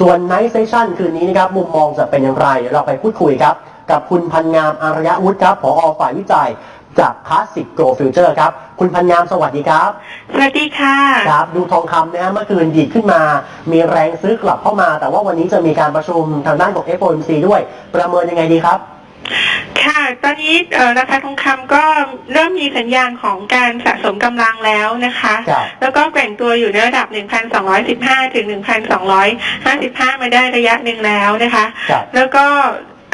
ส่วนไนท์เซสชั่นคืนนี้นะครับมุมมองจะเป็นอย่างไรเดี๋ยวเราไปพูดคุยครับ กับคุณพันงามอารยวุฒิครับผอฝ่ายวิจัยจากคลาสสิกโกลฟิวเจอร์ครับ คุณพันงามสวัสดีครับ สวัสดีค่ะ ครับ ดูทองคำนะฮะเมื่อคืนดีดขึ้นมา มีแรงซื้อกลับเข้ามา แต่ว่าวันนี้จะมีการประชุมทางด้านของ FOMC ด้วย ประเมินยังไงดีครับ ค่ะ ตอนนี้เอ่อราคาทองคำก็เริ่มมีสัญญาณของการสะสมกำลังแล้วนะคะครับแล้วก็แกว่งตัวอยู่ในระดับ 1,215 ถึง 1,255 มาได้ระยะหนึ่งแล้วนะคะครับแล้วก็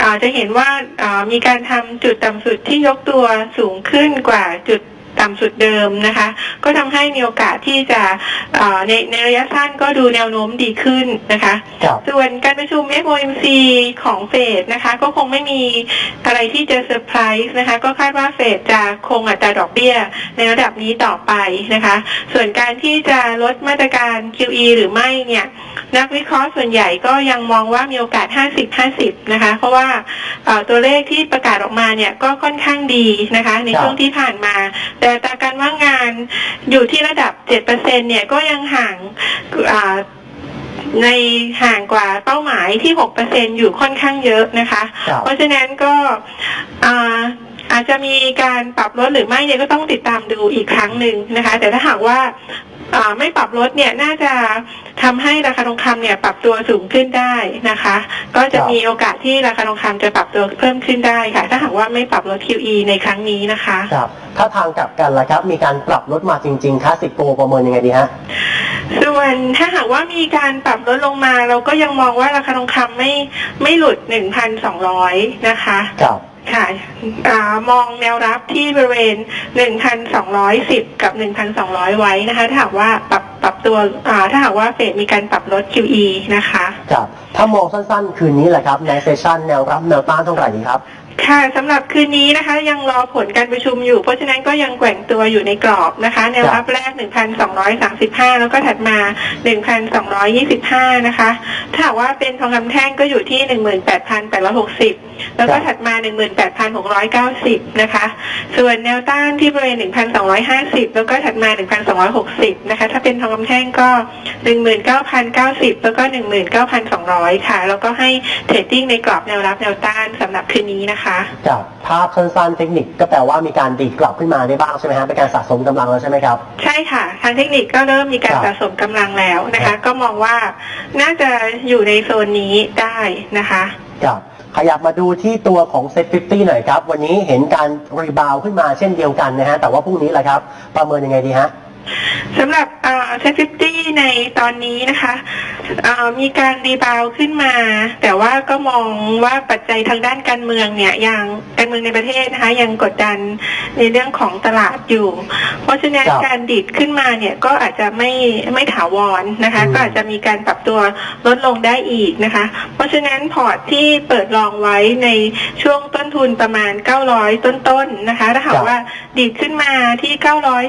อ่าจะเห็นว่าอ่ามีการทำจุดต่ำสุดที่ยกตัวสูงขึ้นกว่าจุด ต่ำสุดเดิมนะคะ ก็ทำให้มีโอกาสที่จะอ่าในในระยะสั้นก็ดูแนวโน้มดีขึ้นนะคะครับส่วนการประชุม FOMC ของเฟดนะคะ ก็คงไม่มีอะไรที่จะเซอร์ไพรส์นะคะ ก็คาดว่าเฟดจะคงอัตราดอกเบี้ยในระดับนี้ต่อไปนะคะ ส่วนการที่จะลดมาตรการ QE หรือไม่เนี่ยนักวิเคราะห์ส่วนใหญ่ก็ยังมองว่ามีโอกาส 50-50 นะคะ เพราะว่าเอ่อตัวเลขที่ประกาศออกมาเนี่ยก็ค่อนข้างดีนะคะ ในครับช่วงที่ผ่านมาแต่อัตราการว่างงานอยู่ที่ระดับ 7%เนี่ยก็ยังห่างอ่าในห่างกว่าเป้าหมายที่ 6%อยู่ค่อนข้างเยอะนะคะครับเพราะฉะนั้นก็อ่าอาจจะมีการปรับลดหรือไม่เนี่ยก็ต้องติดตามดูอีกครั้งหนึ่งนะคะ แต่ถ้าหากว่าอ่าไม่ปรับลดเนี่ยน่าจะ ทำให้ราคาทองคำเนี่ยปรับตัวสูงขึ้นได้นะคะ ก็จะครับมีโอกาสที่ราคาทองคำจะปรับตัวเพิ่มขึ้นได้ค่ะ ถ้าหากว่าไม่ปรับลด QE ในครั้งนี้นะคะครับถ้าทางกลับกันล่ะครับ มีการปรับลดมาจริงๆคลาสสิกโกประเมินยังไงดีฮะส่วนถ้าหากว่ามีการปรับลดลงมา เราก็ยังมองว่าราคาทองคำไม่ไม่หลุด1,200นะคะครับค่ะอามองแนวรับที่บริเวณ 1,210 กับ 1,200 ไว้นะคะ ถ้าหากว่าปรับ ปรับตัวถ้าหากว่าเฟดมีการปรับลด QE นะคะ ครับ ถ้ามองสั้นๆ คืนนี้แหละครับในเซสชันแนวรับแนวต้านเท่าไหร่ดีครับ ค่ะสำหรับคืนนี้นะคะ ยังรอผลการประชุมอยู่ เพราะฉะนั้นก็ยังแกว่งตัวอยู่ในกรอบนะคะแนวรับแรก 1,235 แล้วก็ถัดมา 1,225 นะคะ ถ้าหากว่าเป็นทองคำแท่งก็อยู่ที่ 18,860 แล้วก็ถัดมา 18,690 นะคะ ส่วนแนวต้านที่บริเวณ 1,250 แล้วก็ถัดมา 1,260 นะคะ ถ้าเป็นทองคำแท่งก็ 19,090 แล้วก็ 19,200 ค่ะ แล้วก็ให้เทรดดิ้งในกรอบแนวรับแนวต้านสำหรับคืนนี้นะคะครับภาพสั้นๆเทคนิคก็แปลว่ามีการดีดกลับขึ้นมาได้บ้างใช่ไหมฮะเป็นการสะสมกำลังแล้วใช่ไหมครับ ใช่ค่ะ ทางเทคนิคก็เริ่มมีการครับ สะสมกำลังแล้วนะครัคะบก็มองว่าน่าจะอยู่ในโซนนี้ได้นะคะ ครับขยับมาดูที่ตัวของเซ็ต50หน่อยครับ วันนี้เห็นการรีบาวขึ้นมาเช่นเดียวกันนะฮะแต่ว่าพรุ่งนี้แหละครับ ประเมินยังไงดีฮะ สำหรับเซ็ตฟิตี้ในตอนนี้นะคะเอ่อ มีการรีบาวด์ขึ้นมา แต่ว่าก็มองว่าปัจจัยทางด้านการเมืองเนี่ยยังการเมืองในประเทศนะคะยังกดดันในเรื่องของตลาดอยู่ เพราะฉะนั้นครับการดิดขึ้นมาเนี่ยก็อาจจะไม่ไม่ถาวรนะคะอืมก็อาจจะมีการปรับตัวลดลงได้อีกนะคะ เพราะฉะนั้นพอร์ตที่เปิดรองไว้ในช่วงต้นทุนประมาณ 900 ต้นๆนะคะถ้าหากว่าดีดขึ้นมาที่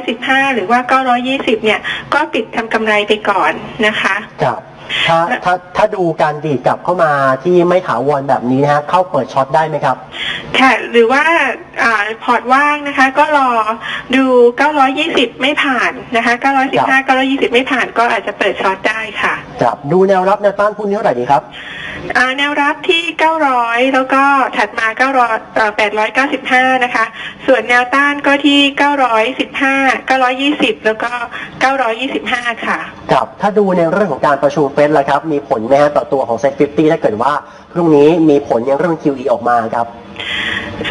915 หรือว่า 920 เนี่ย ก็ปิดทำกำไรไปก่อนนะคะครับ ถ้าถ้าถ้าดูการดีดกลับเข้ามาที่ไม่ถาวรแบบนี้นะฮะเข้าเปิดช็อตได้ไหมครับ ค่ะ หรือว่าอาพอร์ตว่างนะคะ ก็รอดู 920 ไม่ผ่านนะคะ 915 920 ไม่ผ่านก็อาจจะเปิดช็อตได้ค่ะ ครับ ดูแนวรับแนวต้านพรุ่งนี้เท่าไหร่ดีครับอ่า แนวรับที่ 900 แล้วก็ถัดมา 900เอ่อ895 นะคะ ส่วนแนวต้านก็ที่ 915 920 แล้วก็ 925 ค่ะ ครับ ถ้าดูในเรื่องของการประชุมเฟดแล้วครับ มีผลไหมฮะต่อตัวของเซ็ต50 ถ้าเกิดว่าพรุ่งนี้มีผลในเรื่อง QE ออกมาครับ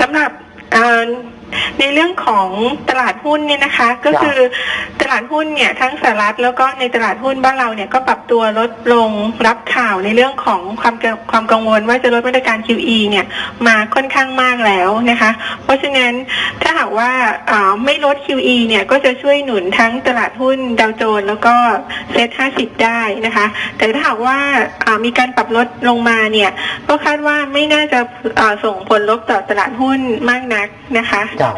สำหรับอ่า ในเรื่องของตลาดหุ้นเนี่ยนะคะ ก็คือตลาดหุ้นเนี่ยทั้งสหรัฐแล้วก็ในตลาดหุ้นบ้านเราเนี่ยก็ปรับตัวลดลงรับข่าวในเรื่องของความกังความกังวลว่าจะลดมาตรการ QE เนี่ยมาค่อนข้างมากแล้วนะคะ เพราะฉะนั้นถ้าหากว่าอ่าไม่ลด QE เนี่ยก็จะช่วยหนุนทั้งตลาดหุ้นดาวโจนส์แล้วก็เซ็ต50 ได้นะคะ แต่ถ้าหากว่าอ่ามีการปรับลดลงมาเนี่ยก็คาดว่าไม่น่าจะอ่าส่งผลลบต่อตลาดหุ้นมากนักนะคะครับ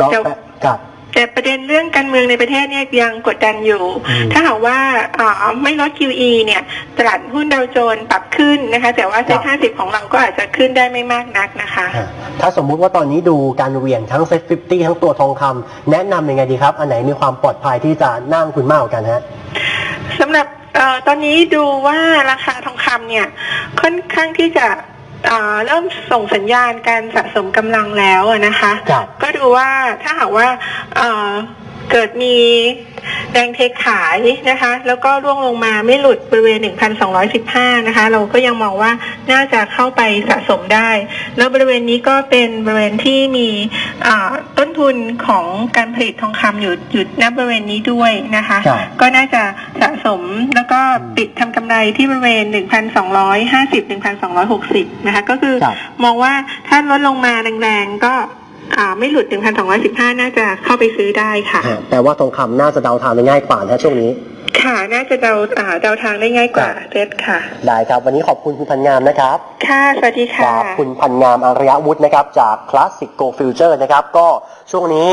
ก็เดี๋ยวแปลครับ แต่ประเด็นเรื่องการเมืองในประเทศเนี่ยยังกดดันอยู่ อืม ถ้าหากว่าอ่าไม่ลด QE เนี่ย ตลาดหุ้นดาวโจนส์ปรับขึ้นนะคะ แต่ว่าเซ็ตครับ50 ของเราก็อาจจะขึ้นได้ไม่มากนักนะคะ อะถ้าสมมุติว่าตอนนี้ดูการเหวี่ยงทั้งเซ็ต50ทั้งตัวทองคำแนะนำยังไงดีครับ อันไหนมีความปลอดภัยที่จะนั่งคุณมากกว่ากันฮะ สำหรับเอ่อตอนนี้ดูว่าราคาทองคำเนี่ยค่อนข้างที่จะ เอ่อเริ่มส่งสัญญาณการสะสมกำลังแล้วอะนะคะ ครับ ก็ดูว่าถ้าหากว่าเอ่อเกิดมี แรงเทขายนะคะ แล้วก็ร่วงลงมาไม่หลุดบริเวณ 1,215 นะคะ เราก็ยังมองว่าน่าจะเข้าไปสะสมได้ แล้วบริเวณนี้ก็เป็นบริเวณที่มีอ่าต้นทุนของการผลิตทองคำอยู่อยู่ณบริเวณนี้ด้วยนะคะครับก็น่าจะสะสมแล้วก็ปิดทำกำไรที่บริเวณ 1,250 1,260 นะคะ ก็คือครับมองว่าถ้าลดลงมาแรงๆก็ อ่าไม่หลุด 1,215 น่าจะเข้าไปซื้อได้ค่ะ ฮะแต่ว่าทองคำน่าจะเดาทางได้ง่ายกว่านะช่วงนี้ ค่ะ น่าจะเดาอ่าเดาทางได้ง่ายกว่าครับเซตค่ะ ได้ครับ วันนี้ขอบคุณคุณพันงามนะครับ ค่ะ สวัสดีคค่ะรับคุณพันงามอารยวุฒินะครับ จาก Classic Go Future นะครับ ก็ช่วงนี้